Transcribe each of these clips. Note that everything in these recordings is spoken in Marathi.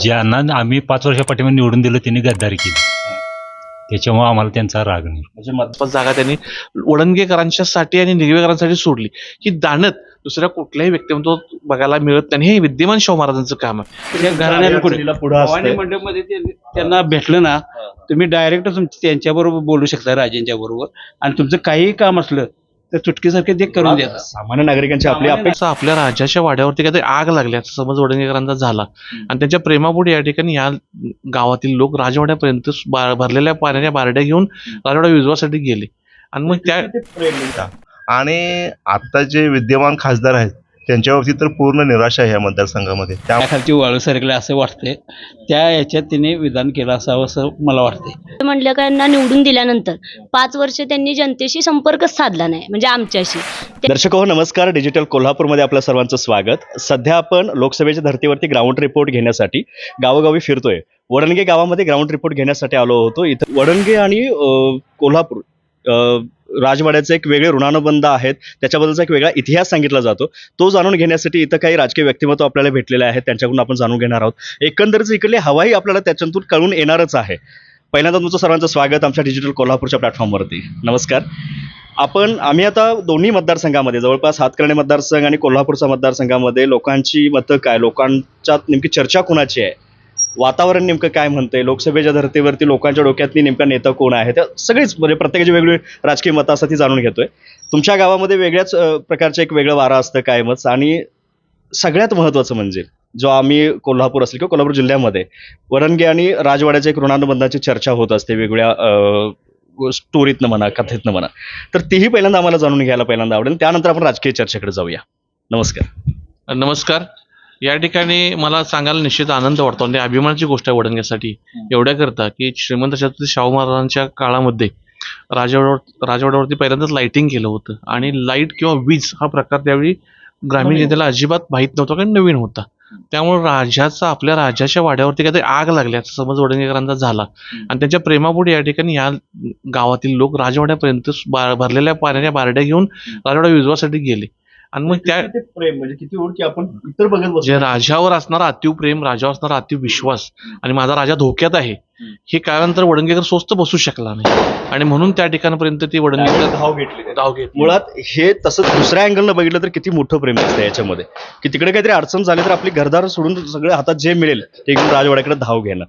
ज्यांना आम्ही पाच वर्षा पाठीमागे निवडून दिलं त्यांनी गद्दारी केली. त्याच्यामुळे आम्हाला त्यांचा राग नाही. म्हणजे मतदार जागा त्यांनी वडणगेकरांच्यासाठी आणि निगवेकरांसाठी सोडली. ही दानत दुसऱ्या कुठल्याही व्यक्तिमत्व बघायला मिळत नाही हे विद्यमान शाहू महाराजांचं काम आहे. भवानी ते- त्यांना भेटलं ना तुम्ही डायरेक्ट त्यांच्याबरोबर बोलू शकता राजेंच्या बरोबर आणि तुमचं काहीही काम असलं तर चुटकीसारखे ते करून देतात सामान्य नागरिकांची आपली अपेक्षा आपल्या राजाच्या वाड्यावरती काहीतरी आग लागली. असं समज वडणगेकरांचा झाला. आणि त्यांच्या प्रेमापोटी या ठिकाणी या गावातील लोक राजवाड्यापर्यंत बा- भरलेल्या पाण्याच्या बारड्या घेऊन राजवाडा विजवासाठी गेले. आणि मग त्या आणि आता जे विद्यमान खासदार आहेत त्यांच्या बाबतीत तर पूर्ण निराशा आहे या मतदारसंघामध्ये. त्या त्याखालची वाळू सरकले असं वाटतंय. त्या याच्यात तिने विधान केलं असावं असं मला वाटतंय. म्हणलं का यांना निवडून दिल्यानंतर पाच वर्ष त्यांनी जनतेशी संपर्कच साधला नाही म्हणजे आमच्याशी. दर्शक हो नमस्कार. डिजिटल कोल्हापूरमध्ये आपलं सर्वांचं स्वागत. सध्या आपण लोकसभेच्या धर्तीवरती ग्राउंड रिपोर्ट घेण्यासाठी गावोगावी फिरतोय. वडणगे गावामध्ये ग्राउंड रिपोर्ट घेण्यासाठी आलो होतो. इथं वडणगे आणि कोल्हापूर राजवाड्याचे एक वेगळे ऋणानुबंध आहेत त्याच्याबद्दलचा एक वेगळा इतिहास सांगितला जातो. तो जाणून घेण्यासाठी इथं काही राजकीय व्यक्तिमत्व आपल्याला भेटलेले आहेत त्यांच्याकडून आपण जाणून घेणार आहोत. एकंदरीत इकडली हवाही आपल्याला त्याच्यातून कळून येणारच आहे. पहिल्यांदा तुमचं सर्वांचं स्वागत आमच्या डिजिटल कोल्हापूरच्या प्लॅटफॉर्मवरती नमस्कार. आपण आम्ही आता दोन्ही मतदारसंघामध्ये जवळपास हातकर्णी मतदारसंघ आणि कोल्हापूरचा मतदारसंघामध्ये लोकांची मतं काय? लोकांच्यात नेमकी चर्चा कोणाची आहे? वातावरण नेमकं काय म्हणतंय? लोकसभेच्या धर्तीवरती लोकांच्या डोक्यातली नेमका नेता कोण आहे त्या सगळीच म्हणजे प्रत्येकाची वेगळी राजकीय मतं असतात ती जाणून घेतोय. तुमच्या गावामध्ये वेगळ्याच प्रकारचं एक वेगळं वारं असतं कायमच आणि सगळ्यात महत्त्वाचं म्हणजे जो आम्ही कोल्हापूर असेल किंवा कोल्हापूर जिल्ह्यामध्ये वरणगे आणि राजवाड्याच्या एक ऋणानुबंधाची चर्चा होत असते वेगवेगळ्या स्टोरीतनं म्हणा कथेतनं म्हणा. तर तीही पहिल्यांदा आम्हाला जाणून घ्यायला पहिल्यांदा आवडेल. त्यानंतर आपण राजकीय चर्चेकडे जाऊया. नमस्कार. नमस्कार. या ठिकाणी मला सांगायला निश्चित आनंद वाटतो. आणि अभिमानाची गोष्ट आहे वडणग्यासाठी एवढ्या करता की श्रीमंत छत्रपती शाहू महाराजांच्या काळामध्ये राजवाड्यावर राजवाड्यावरती पहिल्यांदाच लाइटिंग केलं होतं. आणि लाइट किंवा वीज हा प्रकार त्यावेळी ग्रामीण. जनतेला अजिबात माहीत नव्हता कारण नवीन होता. त्यामुळे राजाचा आपल्या राजाच्या वाड्यावरती काहीतरी आग लागली. असं समज वडणगेकरांचा झाला. आणि त्यांच्या प्रेमापोटी या ठिकाणी या गावातील लोक राजवाड्यापर्यंत भरलेल्या पाण्याच्या बारड्या घेऊन राजवाडा विजवासाठी गेले. आणि मग त्या प्रेम म्हणजे किती ओढ की आपण इतर बघत जे राजावर असणारा अतीव प्रेम राजावर असणारा अतीव विश्वास आणि माझा राजा धोक्यात आहे हे काळानंतर वडणगेकर स्वस्त बसू शकला नाही. आणि म्हणून त्या ठिकाणापर्यंत ती वडणगेकर धाव घेतली धाव घेत मुळात हे तसंच दुसऱ्या अँगलनं बघितलं तर किती मोठं प्रेम असतं याच्यामध्ये. की तिकडे काहीतरी अडचण झाली तर आपली घरदार सोडून सगळं हातात जे मिळेल ते घेऊन राजवाड्याकडे धाव घेणं.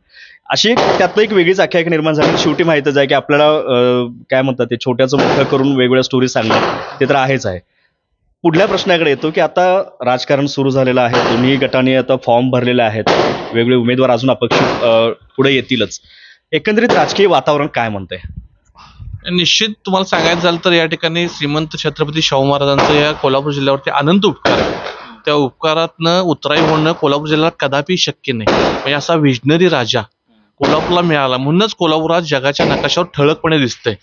अशी एक त्यातलं एक वेगळीच आख्यायिका निर्माण झाली. शेवटी माहितच आहे की आपल्याला अं, काय म्हणतात ते छोट्याचं मोठं करून वेगवेगळ्या स्टोरी सांगणं ते तर आहेच आहे. पुढल्या प्रश्नाकडे येतो की आता राजकारण सुरू झालेलं आहे. दोन्ही गटाने आता फॉर्म भरलेले आहेत. वेगवेगळे उमेदवार अजून अपेक्षित पुढे येतीलच. एकंदरीत राजकीय वातावरण काय म्हणतंय? निश्चित तुम्हाला सांगायचं झालं तर या ठिकाणी श्रीमंत छत्रपती शाहू महाराजांचं या कोल्हापूर जिल्ह्यावरती अनंत उपकार आहे. त्या उपकारातनं उतराई होणं कोल्हापूर जिल्ह्याला कदापि शक्य नाही. म्हणजे असा विजनरी राजा कोल्हापूरला मिळाला. म्हणूनच कोल्हापूर आज जगाच्या नकाशावर ठळकपणे दिसतंय.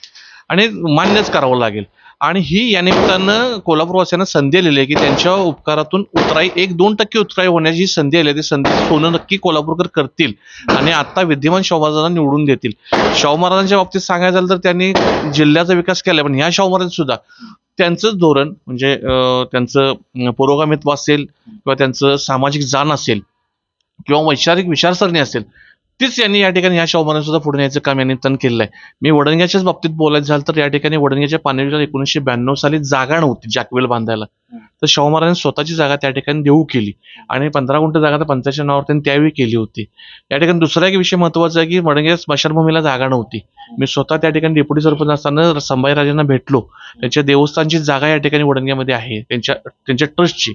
आणि मान्यच करावं लागेल. आणि ही या निमित्तानं कोल्हापूरवासियांना संधी आलेली आहे की त्यांच्या उपकारातून उतराई एक दोन टक्के उतराई होण्याची संधी आली आहे. ती संधी सोनं नक्की कोल्हापूरकर करतील आणि आता विद्यमान शाहू महाराजांना निवडून देतील. शाहू महाराजांच्या बाबतीत सांगायचं झालं तर त्यांनी जिल्ह्याचा विकास केला पण ह्या शाहू महाराज सुद्धा त्यांचंच धोरण म्हणजे त्यांचं पुरोगामित्व असेल किंवा त्यांचं सामाजिक जाण असेल किंवा वैचारिक विचारसरणी असेल तीच यांनी या ठिकाणी शाहू महाराज सुद्धा पुढे न्यायचं काम यांनी तन केलेलं आहे मी वडणग्याच्याच बाबतीत बोलायचं झालं तर या ठिकाणी वडणग्याच्या पाण्याच्या एकोणीसशे ब्याण्णव साली जागा नव्हती जॅकवेल बांधायला. तर शाहू महाराजांनी स्वतःची जागा त्या ठिकाणी देऊ केली. आणि पंधरा गुंठ जागा तर पंचायतच्या नावावर त्यांनी त्यावेळी केली होती. या ठिकाणी दुसरा एक विषय महत्त्वाचा आहे की वडणगे स्मशानभूमीला जागा नव्हती. मी स्वतः त्या ठिकाणी डेप्युटी सरपंच असताना संभाजीराजांना भेटलो. त्यांच्या देवस्थानची जागा या ठिकाणी वडणग्यामध्ये आहे त्यांच्या त्यांच्या ट्रस्टची.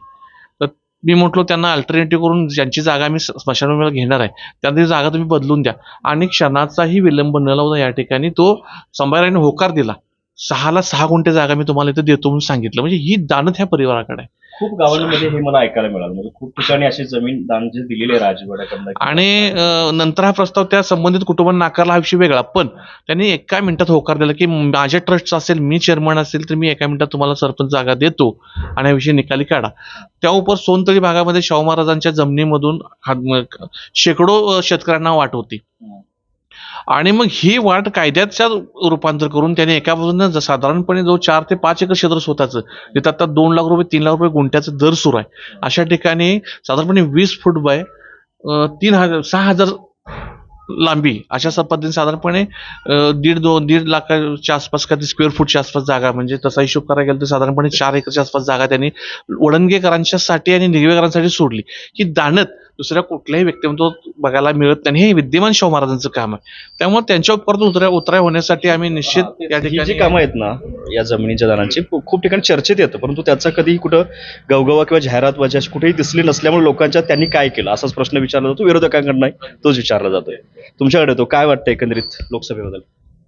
तर मी म्हटलो त्यांना अल्टरनेटिव्ह करून ज्यांची जागा मी स्मशानभूमीला घेणार आहे त्यांनी जागा तुम्ही बदलून द्या. आणि क्षणाचाही विलंब न लावता या ठिकाणी तो संभाजीराजांनी होकार दिला. सहाला सहा गुंठे जागा मी तुम्हाला इथं देतो म्हणून सांगितलं. म्हणजे ही दानत ह्या परिवाराकडे आहे. खूप गावांमध्ये हे मला ऐकायला मिळालं. म्हणजे खूप ठिकाणी अशी जमीन दान जे दिलेली राजवाड्याकडनं आणि अं, नंतर हा प्रस्ताव त्या संबंधित कुटुंबांना नाकारला हा विषय वेगळा. पण त्यांनी एका मिनिटात होकार दिला की माझ्या ट्रस्टचा असेल मी चेअरमन असेल तर मी एका मिनिटात तुम्हाला सरपंच जागा देतो आणि हा विषय निकाली काढा. त्या उपर सोनतळी भागामध्ये शाहू महाराजांच्या जमिनीमधून हा- म- शेकडो अं, शेतकऱ्यांना वाट होती. आणि मग ही वाट कायद्याच्या रूपांतर करून त्याने एका बाजूने ज- साधारणपणे जो चार ते पाच एकर क्षेत्र स्वतःचं जिथं आता दोन लाख रुपये तीन लाख रुपये गुंठ्याचा दर सुरू आहे. अशा ठिकाणी साधारणपणे वीस फूट बाय तीन हजार सहा हजार लांबी अशा पद्धतीने साधारणपणे दीड दोन दीड लाखाच्या आसपास का स्क्वेअर फूटच्या आसपास जागा म्हणजे तसा हिशोब करायला गेला तर साधारणपणे चार एकरच्या आसपास जागा त्यांनी वडणगेकरांच्यासाठी आणि निगवेकरांसाठी सोडली. की दानत दुसऱ्या कुठल्याही व्यक्तिमत्व बघायला मिळत नाही. हे विद्यमान शाहू महाराजांचं काम आहे. त्यामुळे त्यांच्या परत उतराय उतराय होण्यासाठी आम्ही निश्चित या जी ठिकाणी कामं आहेत ना या जमिनीच्या दानांची खूप ठिकाणी चर्चेत येतं परंतु त्याचा कधी कुठं गवगवा किंवा जाहिरात वजा अशी कुठेही दिसली नसल्यामुळे लोकांच्या त्यांनी काय केलं? असाच प्रश्न विचारला जातो विरोधकांकडनं तोच विचारला जातोय. तुमच्याकडे तो काय वाटतं एकंदरीत लोकसभेबद्दल?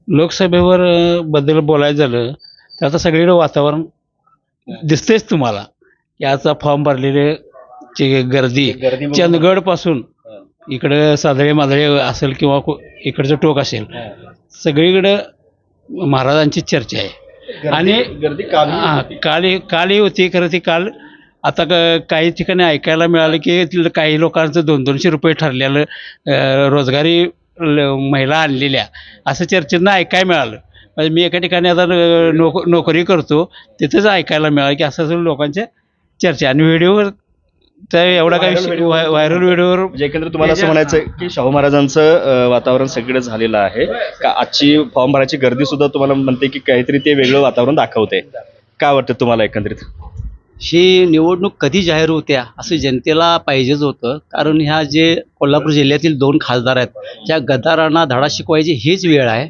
लोकसभेवर बद्दल बोलायचं झालं तर आता सगळीकडे वातावरण दिसतेच तुम्हाला. की आजचा फॉर्म भरलेले ची गर्दी. गर्दी बघून- चंदगडपासून इकडं सादळे मादळे असेल किंवा को- इकडचं टोक असेल. सगळीकडं महाराजांची चर्चा आहे. आणि गर्दी काल हा, काल कालही होती खरं ती काल आता क- काही ठिकाणी ऐकायला मिळालं की तिथलं काही लोकांचं दोन दोनशे रुपये ठरलेलं अं, रोजगारी ल- महिला आणलेल्या असं चर्चेनं ऐकायला मिळालं. म्हणजे मी एका ठिकाणी आता नोक नोकरी करतो तिथंच ऐकायला मिळालं की असं असं लोकांच्या चर्चा आणि व्हिडिओवर तर एवढा काही व्हायरल व्हिडिओवर म्हणजे एकंदरीत तुम्हाला असं म्हणायचं आहे की शाहू महाराजांचं अं, वातावरण सगळं झालेलं आहे. का आजची फॉर्म भरायची गर्दी सुद्धा तुम्हाला म्हणते की काहीतरी ते वेगळं वातावरण दाखवते. काय वाटतं तुम्हाला एकंदरीत? ही निवडणूक कधी जाहीर होत्या असं जनतेला पाहिजेच होतं. कारण ह्या जे कोल्हापूर जिल्ह्यातील दोन खासदार आहेत त्या गद्दारांना धडा शिकवायची हीच वेळ आहे.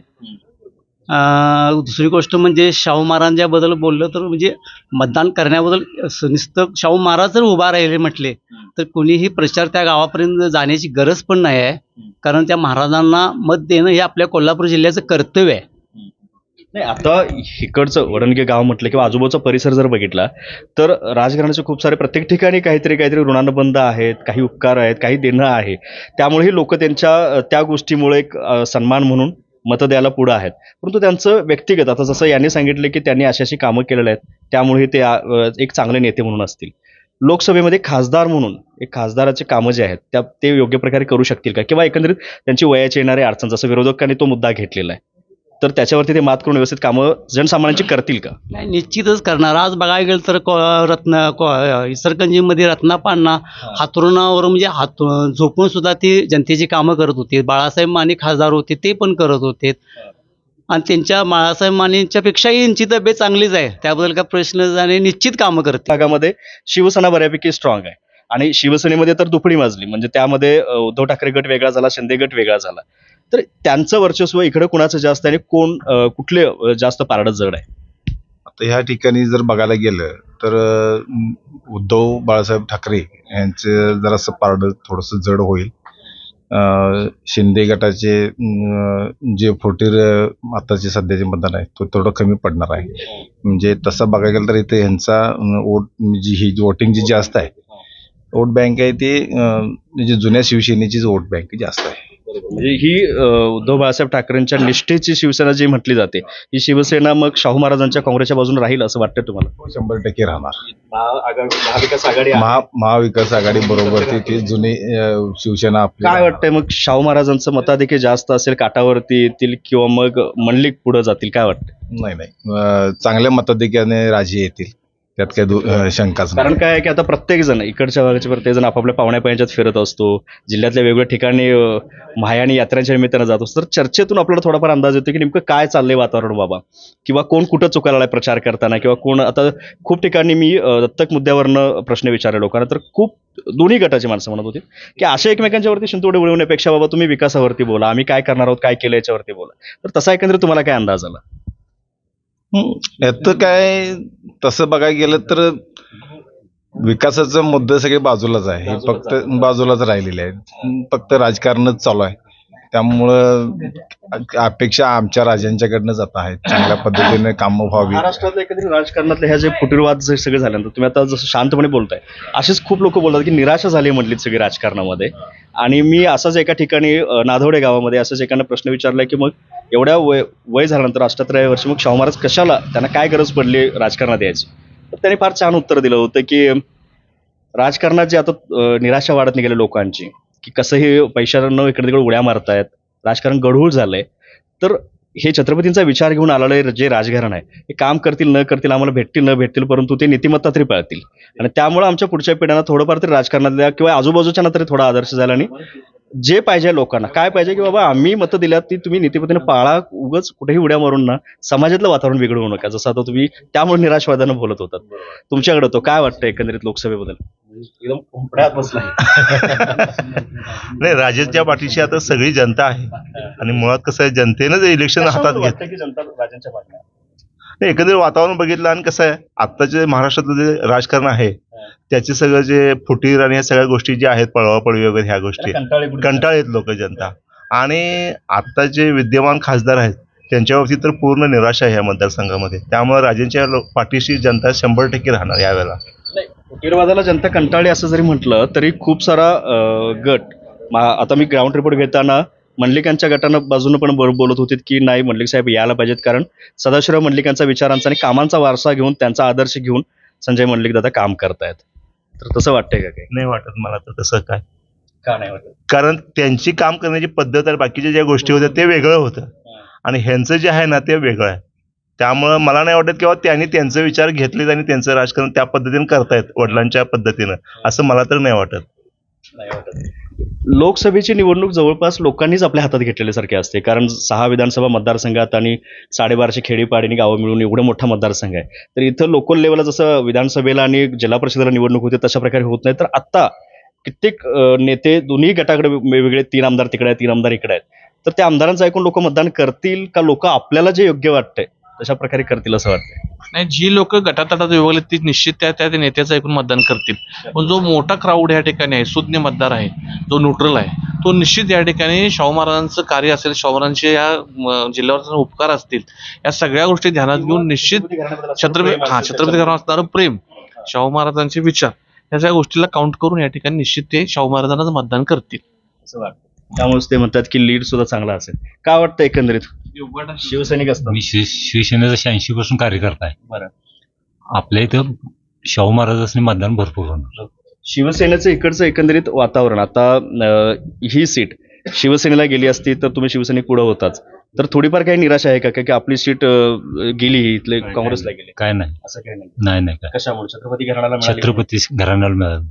दुसरी गोष्ट म्हणजे शाहू महाराजांबद्दल बोललं तर म्हणजे मतदान करण्याबद्दल स- नुसतं शाहू महाराज जर उभा राहिले म्हटले तर कुणीही प्रचार त्या गावापर्यंत जाण्याची गरज पण नाही आहे. कारण त्या महाराजांना मत देणं हे आपल्या कोल्हापूर जिल्ह्याचं कर्तव्य आहे. नाही आता इकडचं वडणगे गाव म्हटलं किंवा आजूबाजूचा परिसर जर बघितला तर राजकारणाचे खूप सारे प्रत्येक ठिकाणी काहीतरी काहीतरी ऋणानुबंध आहेत काही उपकार आहेत काही देणं आहे. त्यामुळेही लोक त्यांच्या त्या गोष्टीमुळे एक सन्मान म्हणून मतं द्यायला पुढं आहेत. परंतु त्यांचं व्यक्तिगत आता जसं यांनी सांगितलं की त्यांनी अशी अशी कामं केलेली आहेत त्यामुळे ते एक चांगले नेते म्हणून असतील. लोकसभेमध्ये खासदार म्हणून एक खासदाराचे कामं जे आहेत त्या ते योग्य प्रकारे करू शकतील का? किंवा एकंदरीत त्यांची वयाची येणारी अडचण जसं विरोधकांनी तो मुद्दा घेतलेला आहे. तर त्याच्यावरती ते मात करून व्यवस्थित कामं जनसामान्यांची करतील का? नाही निश्चितच करणार. आज बघायला गेलं तर को रत्न को इचलकरंजीमध्ये रत्नापांना हातरुणावर म्हणजे हात झोपून सुद्धा ते जनतेची कामं करत होते. बाळासाहेब माने खासदार होते ते पण करत होते. आणि त्यांच्या बाळासाहेब मानेंच्या पेक्षाही यांची तब्येत चांगलीच आहे. त्याबद्दल काय प्रश्न आणि निश्चित कामं करते भागामध्ये शिवसेना बऱ्यापैकी स्ट्रॉंग आहे. आणि शिवसेनेमध्ये तर दुपडी माजली. म्हणजे त्यामध्ये उद्धव ठाकरे गट वेगळा झाला शिंदे गट वेगळा झाला. तर त्यांचं वर्चस्व इकडे कुणाचं जास्त आहे आणि कोण कुठले जास्त पारडं जड आहे? आता ह्या ठिकाणी जर बघायला गेलं तर उद्धव बाळासाहेब ठाकरे यांचं जरासं पारडं थोडंसं जड होईल. शिंदे गटाचे जे फोटीर आताचे सध्याचे मतदान आहे तो थोडं कमी पडणार आहे. म्हणजे तसं बघायला गेलं तर इथे ह्यांचा वोट जी ही वोटिंग जी जास्त आहे वोट बँक आहे ती म्हणजे जुन्या शिवसेनेचीच वोट बँक जास्त आहे. म्हणजे ही उद्धव बाळासाहेब ठाकरेंच्या निष्ठेची शिवसेना जी म्हटली जाते ही शिवसेना मग शाहू महाराजांच्या काँग्रेसच्या बाजूने राहील असं वाटतं तुम्हाला? शंभर टक्के राहणार. महाविकास आघाडी. महा महाविकास आघाडी बरोबर ती ती जुनी अं, शिवसेना आपली काय वाटतंय मग शाहू महाराजांचं मताधिक्य जास्त असेल काटावरती येतील किंवा मग मंडलिक पुढे जातील काय वाटतं नाही नाही. अं, चांगल्या मताधिक्याने राजी येतील. त्यात काही दु- अं, शंकाच नाही. कारण काय आहे की आता प्रत्येक जण इकडच्या भागाचे प्रत्येक जण आपापल्या पाहुण्या पायांच्यात फिरत असतो. जिल्ह्यातल्या वेगवेगळ्या ठिकाणी अं, आणि यात्रांच्या निमित्तानं जात असतो. तर चर्चेतून आपल्याला थोडाफार अंदाज येतो की नेमकं काय चाललंय वातावरण बाबा? किंवा कोण कुठं चुकायला लागलाय प्रचार करताना? किंवा कोण आता खूप ठिकाणी मी अं, दत्तक मुद्द्यावरनं प्रश्न विचारले लोकांना. तर खूप दोन्ही गटाची माणसं म्हणत होती की अशा एकमेकांच्यावरती शिंतोडे उडवण्यापेक्षा बाबा तुम्ही विकासावरती बोला. आम्ही काय करणार आहोत? काय केलं याच्यावरती बोला. तर तसा एकंदरीत तुम्हाला काय अंदाज आला? यात काय तसं बघायला गेलं तर विकासाचा मुद्दा सगळे बाजूलाच आहे. हे फक्त बाजूलाच राहिलेले आहेत. फक्त राजकारणच चालू आहे. त्यामुळं अपेक्षा आमच्या राजांच्याकडनंच आता आहेत. चांगल्या पद्धतीने कामं व्हावी एकंदरीत राजकारणातले ह्या जे फुटीरवाद जे सगळे झाल्यानंतर तुम्ही आता जसं शांतपणे बोलताय असेच खूप लोक बोलतात की निराशा झाली म्हटलीत सगळी राजकारणामध्ये. आणि मी असंच एका ठिकाणी नाधवडे गावामध्ये असंच एकानं प्रश्न विचारला की मग एवढ्या वय वय झाल्यानंतर अष्टात्रय वर्ष मग शाहू महाराज कशाला त्यांना काय गरज पडली राजकारणात यायची? तर त्यांनी फार छान उत्तर दिलं होतं की राजकारणात जे आता निराशा वाढत निघाली लोकांची की कसं हे पैशानं इकडे तिकडे उड्या मारतायत राजकारण गढूळ झालंय तर हे छत्रपतींचा विचार घेऊन आलेलं जे राजकारण आहे हे काम करतील न करतील आम्हाला भेटतील न भेटतील परंतु ते नीतिमत्ता तरी पाळतील. आणि त्यामुळे आमच्या पुढच्या पिढ्यांना थोडंफार तरी राजकारणातल्या किंवा आजूबाजूच्या तरी थोडा आदर्श झाला आणि जे पाहिजे लोकांना. काय पाहिजे की बाबा आम्ही मतं दिल्यात ती तुम्ही नीतिमत्तेने पाळा. उगाच कुठेही उड्या मारून ना समाजातलं वातावरण बिघडवू नका. जसं आता तुम्ही त्यामुळे निराशवादानं बोलत होतात. तुमच्याकडे तो काय वाटतं एकंदरीत लोकसभेबद्दल? एकदम कोंबड्यात बसला नाही राजेंच्या पाठीशी आता सगळी जनता आहे आणि मुळात कसं आहे जनतेनं इलेक्शन हातात घेत की जनता राजांच्या? नाही, एकंदरीत वातावरण बघितलं आणि कसं आहे आत्ताचे जे महाराष्ट्रातलं जे राजकारण आहे त्याचे सगळं जे फुटीर आणि या सगळ्या गोष्टी ज्या आहेत पळवापळवी वगैरे ह्या गोष्टी कंटाळी. कंटाळेत लोक जनता. आणि आता जे विद्यमान खासदार आहेत त्यांच्या बाबतीत तर पूर्ण निराशा आहे या मतदारसंघामध्ये. त्यामुळे राजेंच्या पाठीशी जनता शंभर टक्के राहणार यावेळेला. फुटीरवादाला जनता कंटाळली असं जरी म्हटलं तरी खूप सारा गट आता मी ग्राउंड रिपोर्ट घेताना मंडलिकांच्या गटानं बाजूनं पण बोल- बोलत होते की नाही मंडलिक साहेब यायला पाहिजेत. कारण सदाशिवराव मंडलिकांचा विचारांचा आणि कामांचा वारसा घेऊन त्यांचा आदर्श घेऊन संजय मंडलिक दादा काम करतायत. तर तसं वाटतंय का काही? नाही वाटत मला तर तसं काय. का नाही वाटत? कारण त्यांची काम करण्याची पद्धत आणि बाकीच्या ज्या गोष्टी होत्या ते वेगळं होतं. आणि ह्यांचं जे आहे ना ते वेगळं आहे. त्यामुळं मला नाही वाटत किंवा त्यांनी त्यांचे विचार घेतलेत आणि त्यांचं राजकारण त्या पद्धतीने करतायत वडिलांच्या पद्धतीनं. असं मला तर नाही वाटत. नाही वाटत. लोकसभेची निवडणूक जवळपास लोकांनीच आपल्या हातात घेतलेल्यासारखी असते. कारण सहा विधानसभा मतदारसंघात आणि साडेबाराशे खेडीपाडी आणि गावं मिळून एवढं मोठा मतदारसंघ आहे. तर इथं लोकल लेवलला जसं विधानसभेला आणि जिल्हा परिषदेला निवडणूक होते तशा प्रकारे होत नाही. तर आत्ता कित्येक नेते दोन्ही गटाकडे वेगवेगळे तीन आमदार तिकडे आहेत तीन आमदार इकडे आहेत. तर त्या आमदारांचं ऐकून लोक मतदान करतील का? लोक आपल्याला जे योग्य वाटतंय. तशा प्रकारे करतील असं वाटतंय. नाही जी लोक गटातटात विभागले ती निश्चित त्या त्या नेत्याचं ऐकून मतदान करतील. पण जो मोठा क्राऊड या ठिकाणी आहे सुज्ञ मतदार आहे जो न्यूट्रल आहे तो निश्चित या ठिकाणी शाहू महाराजांचं कार्य असेल शाहू महाराजांचे या जिल्ह्यावर उपकार असतील या सगळ्या गोष्टी ध्यानात घेऊन निश्चित छत्रपती हा छत्रपती घरावर असणारं प्रेम शाहू महाराजांचे विचार या सगळ्या गोष्टीला काउंट करून या ठिकाणी निश्चित ते शाहू महाराजांनाच मतदान करतील. असं वाटतं. त्यामुळेच ते म्हणतात की लीड सुद्धा चांगला असेल. काय वाटतं एकंदरीत? शिवसैनिक असतात. मी शिव शिवसेनेचा शहाऐंशी पासून कार्यकर्ता आहे. बरं. आपल्या इथं शाहू महाराजांनी मतदान भरपूर होणार. शिवसेनेचं इकडचं एकंदरीत वातावरण आता अं, ही सीट शिवसेनेला गेली असती तर तुम्ही शिवसैनिक पुढे होताच. तर थोडीफार काही निराशा आहे का? का की आपली सीट अं, गेली ही इथले काँग्रेसला गेली. काय नाही. असं काही नाही. नाही नाही काय. कशामुळे? छत्रपती घराण्याला मिळाली? छत्रपती घराण्याला मिळालं.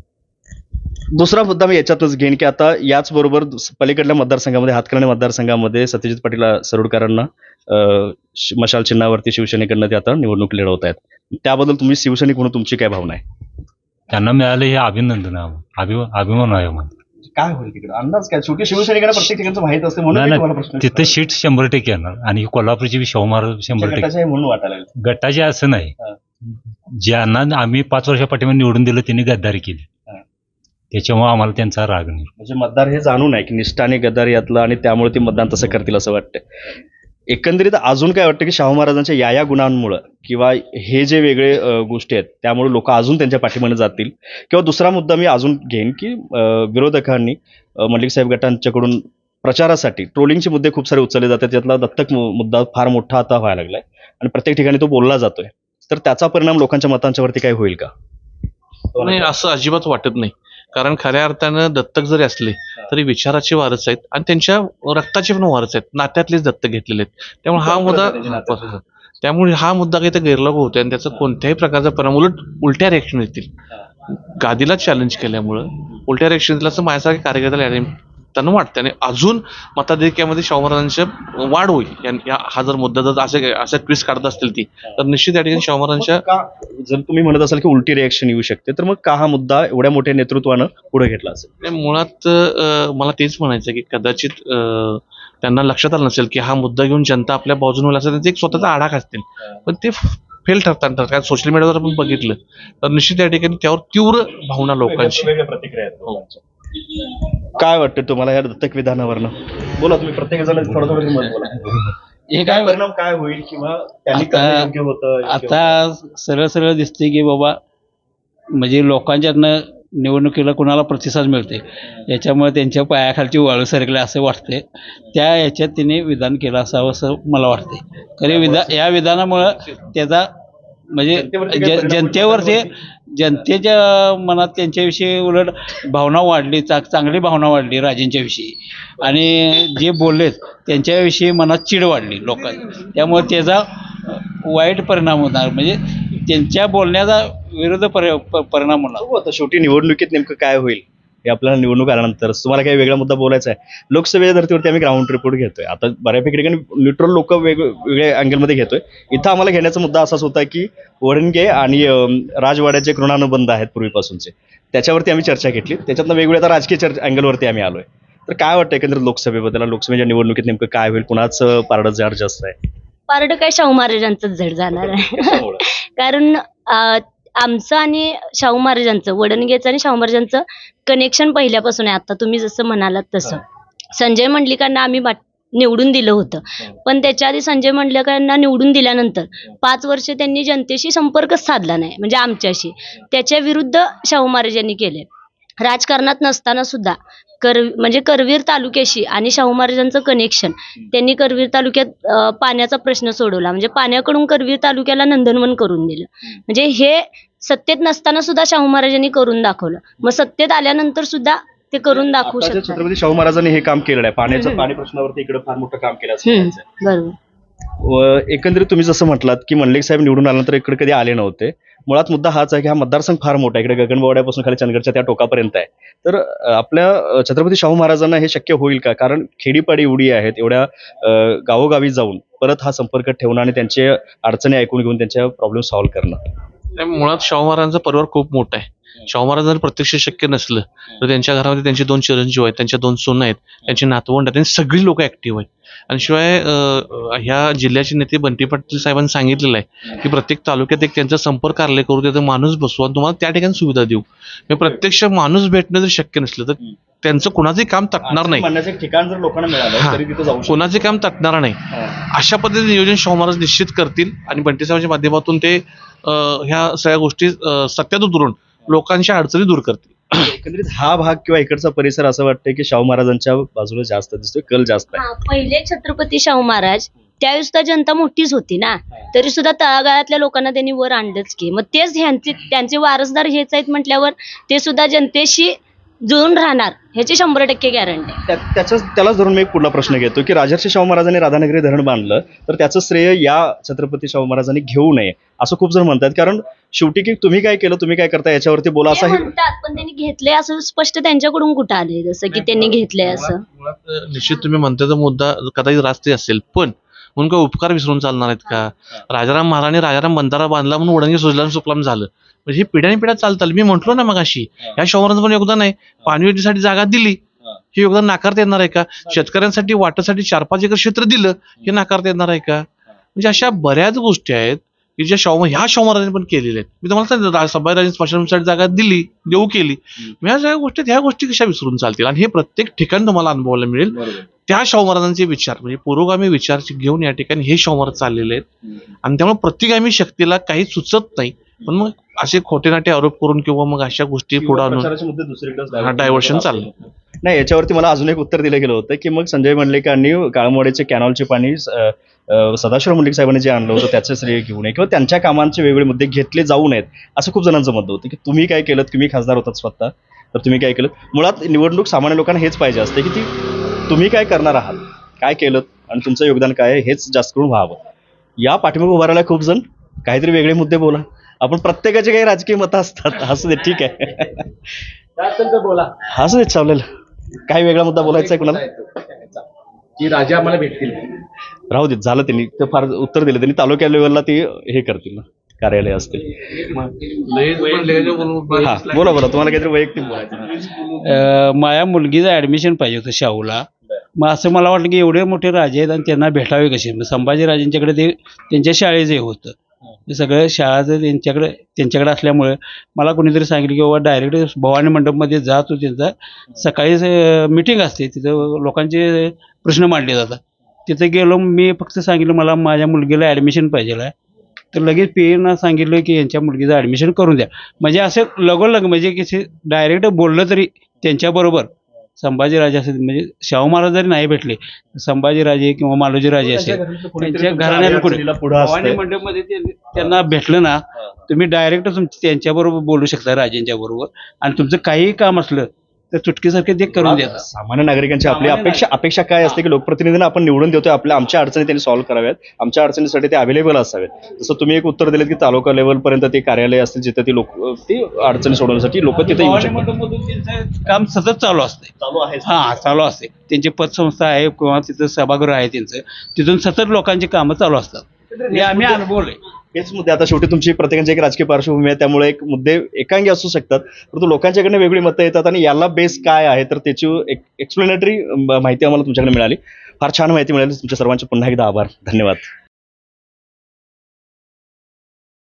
दुसरा मुद्दा मी याच्यातच घेईन की आता याच बरोबर पलीकडल्या मतदारसंघामध्ये हातकर्णी मतदारसंघामध्ये सत्यजित पाटील सरोडकरांना मशाल चिन्हावरती शिवसेनेकडनं ते आता निवडणूक लढवत आहेत. त्याबद्दल तुम्ही शिवसैनिक म्हणून तुमची काय भावना आहे? त्यांना मिळालं हे अभिनंदन आहे अभिमान आहे म्हणून काय होईल तिकडे? अंदाज काय? शेवटी शिवसैनिकांना प्रत्येक ठिकाणचं माहीत असते नाही म्हणून तिथं सीट शंभर टक्के येणार आणि कोल्हापूरची बी शाहू महाराज शंभर टक्के म्हणून वाटायला. गटाचे असं नाही. ज्यांना आम्ही पाच वर्षा पाठीमागे निवडून दिलं त्यांनी गद्दारी केली. त्याच्यामुळे आम्हाला त्यांचा राग नाही. म्हणजे मतदार हे जाणून आहे की निष्ठा आणि गद्दार यातलं आणि त्यामुळे ते मतदान तसं करतील असं वाटतं एकंदरीत अजून काय वाटतं की शाहू महाराजांच्या या या गुणांमुळं किंवा हे जे वेगळे अं, गोष्टी आहेत त्यामुळे लोक अजून त्यांच्या पाठीमागे जातील? किंवा दुसरा मुद्दा मी अजून घेईन की अं, विरोधकांनी अं, मल्लिक साहेब गटांच्याकडून प्रचारासाठी ट्रोलिंगचे मुद्दे खूप सारे उचलले जातात त्यातला दत्तक मु- मुद्दा फार मोठा आता व्हायला लागलाय आणि प्रत्येक ठिकाणी तो बोलला जातोय. तर त्याचा परिणाम लोकांच्या मतांच्या वरती काय होईल का? नाही असं अजिबात वाटत नाही. कारण खऱ्या अर्थानं दत्तक जरी असले तरी विचाराचे वारस आहेत. आणि त्यांच्या रक्ताचे पण वारस आहेत. नात्यातलेच दत्तक घेतलेले आहेत. त्यामुळे हा मुद्दा त्यामुळे हा मुद्दा काही तर गैरलागू होतोय आणि त्याचा कोणत्याही प्रकारचा परिणाम उलट उलट्या रिएक्शन येतील. गादीला चॅलेंज केल्यामुळं उलट्या रिएक्शन येतील असं माझ्यासारख्या कार्यकर्त्याला त्यांना वाटतं आणि अजून मताधिक्यामध्ये शाहू महाराजांच्या वाढ होईल. हा जर मुद्दा जर असे असे ट्विस्ट काढत असतील ती तर निश्चित या ठिकाणी शाहू महाराजांच्या जर तुम्ही म्हणत असाल की उलटी रिएक्शन येऊ शकते तर मग का हा मुद्दा एवढ्या मोठ्या नेतृत्वानं पुढे घेतला असेल? मुळात मला तेच म्हणायचं की कदाचित त्यांना लक्षात आलं नसेल की हा मुद्दा घेऊन जनता आपल्या बाजूने होईल असं त्यांचे एक स्वतःचा आडाख असतील. पण ते फेल ठरतात कारण सोशल मीडियावर आपण बघितलं तर निश्चित या ठिकाणी त्यावर तीव्र भावना लोकांची. प्रतिक्रिया काय वाटतं तुम्हाला या दत्तक विधानावरनं बोला तुम्ही प्रत्येक जण थोडं थोडं मत बोला. हे काय परिणाम काय होईल किंवा त्यांनी आता- करणं योग्य होतं योग्य आता सरळ सरळ दिसते की बाबा म्हणजे लोकांच्यातनं निवडणुकीला कुणाला प्रतिसाद मिळते याच्यामुळे त्यांच्या पायाखालची वाळू सरकले असं वाटते त्या याच्यात तिने विधान केलं असावं असं मला वाटते खरे विधान या विधानामुळं त्याचा म्हणजे जनतेवरती परिणाम जनतेवर ते जनतेच्या मनात त्यांच्याविषयी उलट भावना वाढली चा चांगली भावना वाढली राजेंच्याविषयी. आणि जे बोललेत त्यांच्याविषयी मनात चीड वाढली लोकांनी. त्यामुळे त्याचा वाईट परिणाम होणार. म्हणजे त्यांच्या बोलण्याचा विरुद्ध परि परिणाम होणार. बघू आता शेवटी निवडणुकीत नेमकं काय होईल. हे आपल्याला निवडणूक आल्यानंतर. तुम्हाला काही वेगळा मुद्दा बोलायचा आहे. लोकसभेच्या धर्तीवरती आम्ही ग्राउंड रिपोर्ट घेतोय. आता बऱ्यापैकी ठिकाणी न्यूट्रल लोक वेग वेगळ्या अँगलमध्ये घेतोय. इथं आम्हाला घेण्याचा मुद्दा असाच होता की वडणगे आणि राजवाड्याचे ऋणानुबंध आहेत पूर्वीपासूनचे. त्याच्यावरती आम्ही चर्चा घेतली. त्याच्यातनं वेगवेगळ्या आता राजकीय चर्चा अँगलवरती आम्ही आलोय. तर काय वाटतं एकंदरीत लोकसभेबद्दल? लोकसभेच्या निवडणुकीत नेमकं काय होईल? कुणाचं पारडं जाड जास्त आहे? पारड काय? शाहू महाराजांचंच झड जाणार आहे? कारण आमचं आणि शाहू महाराजांचं वडणगेचं आणि शाहू महाराजांचं कनेक्शन पहिल्यापासून आहे. आता तुम्ही जसं म्हणालात तसं. संजय मंडलिकांना आम्ही बाट- निवडून दिलं होतं. पण त्याच्या आधी संजय मंडलिकांना निवडून दिल्यानंतर पाच वर्ष त्यांनी जनतेशी संपर्कच साधला नाही म्हणजे आमच्याशी. त्याच्या विरुद्ध शाहू महाराजांनी केले राजकारणात नसताना सुद्धा कर म्हणजे करवीर तालुक्याशी आणि शाहू महाराजांचं कनेक्शन त्यांनी करवीर तालुक्यात पाण्याचा प्रश्न सोडवला. म्हणजे पाण्याकडून करवीर तालुक्याला नंदनवन करून दिलं. म्हणजे हे सत्तेत नसताना सुद्धा शाहू महाराजांनी करून दाखवलं. मग सत्तेत आल्यानंतर सुद्धा ते करून दाखवू शकतात. छत्रपती शाहू महाराजांनी हे काम केलेलं आहे. पाण्याचं पाणी प्रश्नावरती इकडे फार मोठं काम केलं. बरोबर. एकंदरीत तुम्ही जसं म्हटलात की मंडलिक साहेब निवडून आल्यानंतर इकडे कधी आले नव्हते. मुळात मुद्दा हाच आहे की हा मतदारसंघ फार मोठा आहे. इकडे गगनबावड्यापासून खाली चंदगडच्या त्या टोकापर्यंत आहे. तर आपल्या छत्रपती शाहू महाराजांना हे शक्य होईल का? कारण खेडीपाडी एवढी आहेत एवढ्या गावोगावी जाऊन परत हा संपर्क ठेवणं आणि त्यांचे अडचणी ऐकून घेऊन त्यांच्या प्रॉब्लेम सॉल्व्ह करणं. नाही, मुळात शाहू महाराजांचा परिवार खूप मोठा आहे. शाहू महाराज जर प्रत्यक्ष शक्य नसलं तर त्यांच्या घरामध्ये त्यांचे दोन चिरंजीव आहेत त्यांच्या दोन सोनं आहेत त्यांची नातवंड आहेत त्यांची सगळी लोक ऍक्टिव्ह आहेत. आणि शिवाय अं, ह्या जिल्ह्याचे नेते बंटी पाटील साहेबांनी सांगितलेलं आहे की प्रत्येक तालुक्यात एक त्यांचा संपर्क कार्य करू तिथं माणूस बसवू आणि तुम्हाला त्या ठिकाणी सुविधा देऊ. म्हणजे प्रत्यक्ष माणूस भेटणं जर शक्य नसलं तर त्यांचं कोणाचंही काम तटणार नाही. म्हणण्याचं एक ठिकाण जर लोकांना मिळालं. तरी तिथं जाऊ शकतो. कोणाचे काम तटणार नाही. अशा पद्धतीने नियोजन शाहू महाराज निश्चित करतील आणि बंटी साहेबांच्या माध्यमातून ते अं, ह्या सगळ्या गोष्टी अं, सत्यात उतरून लोकांच्या अडचणी दूर करतील. एकंदरीत हा भाग किंवा इकडचा परिसर असं वाटतंय की शाहू महाराजांच्या बाजूला जास्त दिसतोय कल जास्त आहे. हा, पहिले छत्रपती शाहू महाराज त्यावेळेस सुद्धा जनता मोठीच होती ना. तरी सुद्धा तळागाळातल्या लोकांना त्यांनी वर आणलंच की. मग तेच ह्यांचे त्यांचे वारसदार हेच आहेत म्हटल्यावर ते सुद्धा जनतेशी जुळून राहणार ह्याची शंभर टक्के गॅरंटी त्या- त्याच्याच त्यालाच धरून मी एक पुढला प्रश्न घेतो की राजर्षी शाहू महाराजांनी राधानगरी धरण बांधलं तर त्याचं श्रेय या छत्रपती शाहू महाराजांनी घेऊ नये असं खूप जण म्हणतात. कारण शेवटी की तुम्ही काय केलं तुम्ही काय करता याच्यावरती बोला ते असाही म्हणतात पण त्यांनी घेतले असं स्पष्ट त्यांच्याकडून कुठं आले जसं की त्यांनी घेतलंय असं. मुळात- मुळात निश्चित तुम्ही म्हणताचा मुद्दा कदाचित राष्ट्रीय असेल पण म्हणून काय उपकार विसरून चालणार आहेत का? राजाराम महाराणी राजाराम बंधारा बांधला म्हणून वडंगी सुजलाम सुफलाम झालं. म्हणजे ही पिढ्याने पिढ्या चालतात. मी म्हंटलो ना मग अशी या शहरांचं पण योगदान आहे. पाणी योजनेसाठी जागा दिली. हे. योगदान नाकारता येणार आहे का? शेतकऱ्यांसाठी वाटासाठी चार पाच एकर क्षेत्र दिलं हे नाकारता येणार आहे का? म्हणजे अशा बऱ्याच गोष्टी आहेत. की ज्या शाहू ह्या शाहू महाराजांनी पण केलेल्या आहेत. मी तुम्हाला सांगितलं रा- संभाजीराजे स्मशानभूमीसाठी जागा दिली देऊ केली. ह्या सगळ्या गोष्टी ह्या गोष्टी कशा विसरून चालतील? आणि हे प्रत्येक ठिकाणी तुम्हाला अनुभवायला मिळेल. त्या शाहू महाराजांचे विचार म्हणजे पुरोगामी विचार घेऊन या ठिकाणी हे शाहू महाराज चाललेले आहेत. आणि त्यामुळे प्रतिगामी शक्तीला काही सुचत नाही. पण मग असे खोटे नाटे आरोप करून किंवा मग अशा गोष्टी पुढे आणून प्रचाराचे मुद्दे दुसरीकडे हा डायव्हर्शन चाललं नाही याच्यावरती मला अजून एक उत्तर दिलं गेलं होतं की मग संजय मंडलिकांनी काळमवाडीचे कॅनॉलचे पाणी अं, अं, सदाशिव मंडलिक साहेबांनी जे आणलं होतं त्याचं श्रेय घेऊ नये किंवा त्यांच्या कामांचे वेगवेगळे मुद्दे घेतले जाऊ नयेत असं खूप जणांचं मत होतं की तुम्ही काय केलं तुम्ही खासदार होतात स्वतः तर तुम्ही काय केलं मुळात निवडणूक सामान्य लोकांना हेच पाहिजे असते की ती तुम्ही काय करणार आहात काय केलं आणि तुमचं योगदान काय आहे हेच जास्त करून व्हावं. या पाठीमागे उभा राहायला खूप जण. काहीतरी वेगळे मुद्दे बोला. आपण प्रत्येकाचे काही राजकीय मतं असतात. असू दे ठीक आहे. बोला. असू दे चालेल. काय वेगळा मुद्दा बोलायचा आहे कुणाला? की राजा आम्हाला भेटतील. राहू देत झालं त्यांनी. ते फार उत्तर दिलं. त्यांनी तालुक्या लेवलला ते हे करतील ना. कार्यालय असतील हा बोला बोला. तुम्हाला काहीतरी वैयक्तिक बोलायचं माझ्या मुलगीचं ऍडमिशन पाहिजे होतं शाहूला. मग असं मला वाटलं की एवढे मोठे राजे आहेत आणि त्यांना भेटावे कसे? मग संभाजीराजेंच्याकडे ते त्यांच्या शाळेचं हे होतं ते सगळं शाळाचं त्यांच्याकडे त्यांच्याकडे असल्यामुळे मला कोणीतरी सांगितलं की बाबा डायरेक्ट भवानी मंडपमध्ये जा तू त्यांचा सकाळी मिटिंग असते तिथं लोकांचे प्रश्न मांडले जातात. तिथं गेलो मी फक्त सांगितलं मला माझ्या मुलगीला ॲडमिशन पाहिजे आहे. तर लगेच पीएनं सांगितलं की यांच्या मुलगीचं ॲडमिशन करून द्या. म्हणजे असं लगोलग म्हणजे की डायरेक्ट बोललं तरी त्यांच्याबरोबर संभाजीराजे असेल म्हणजे शाहू महाराज जरी नाही भेटले संभाजीराजे किंवा मालोजीराजे असेल त्यांच्या घराण्याला पुढे भवानी मंडपमध्ये त्यांना भेटलं ना तुम्ही डायरेक्ट तुमच्या त्यांच्याबरोबर बोलू शकता राजेंच्या बरोबर. आणि तुमचं काहीही काम असलं तर चुटकीसारखे ते करून देतात. सामान्य नागरिकांची आपली सामान्य अपेक्षा अपेक्षा काय असते की लोकप्रतिनिधींना आपण निवडून देतोय आपल्या आमच्या अडचणी त्यांनी सॉल्व्ह कराव्यात. आमच्या अडचणीसाठी ते अवेलेबल असावेत. जसं तुम्ही एक उत्तर दिलं की तालुका लेवल पर्यंत ते कार्यालय असतील जिथे ती लोक ती अडचणी सोडवण्यासाठी लोक तिथे येऊ शकतात. त्यांचं काम सतत चालू असते. चालू आहे. हा चालू असते. त्यांची पतसंस्था आहे किंवा तिथं सभागृह आहे त्यांचं तिथून सतत लोकांची कामं चालू असतात. हे आम्ही अनुभवलंय. हेच मुद्दे आता शेवटी तुमची प्रत्येकाची एक राजकीय पार्श्वभूमी आहे. त्यामुळे एक मुद्दे एकांगी असू शकतात परंतु लोकांच्याकडनं वेगळी मतं येतात आणि याला बेस काय आहे तर त्याची एक एक्सप्लेनेटरी माहिती आम्हाला तुमच्याकडे मिळाली. फार छान माहिती मिळाली. तुमच्या सर्वांचे पुन्हा एकदा आभार. धन्यवाद.